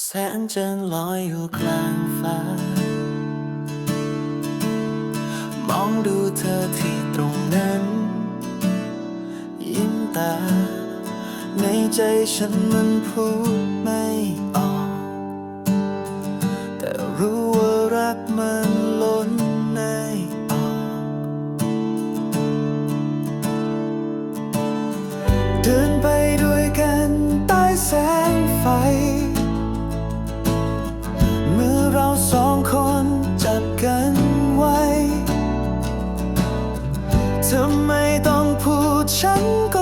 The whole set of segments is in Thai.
แสงจันทร์ลอยอยู่กลางฟ้า มองดูเธอที่ตรงนั้น ยิ้มตา ในใจฉันมันพูดไม่ออก แต่รู้ว่ารักมัน ฉันก็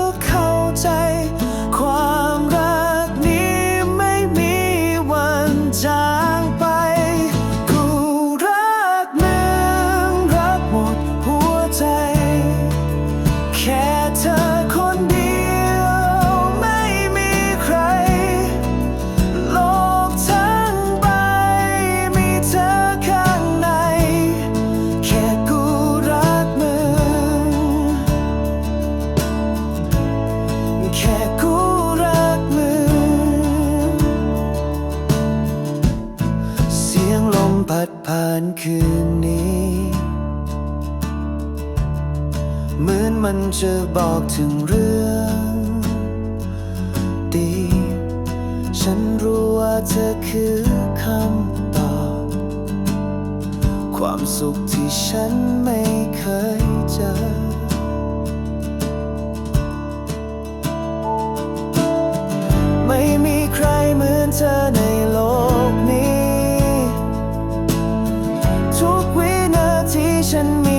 ผ่านคืนนี้ เหมือนมันจะบอกถึงเรื่องดี ฉันรู้ว่าเธอคือคำตอบ ความสุขที่ฉันไม่เคยเจอไม่มีใครเหมือนเธอใน send me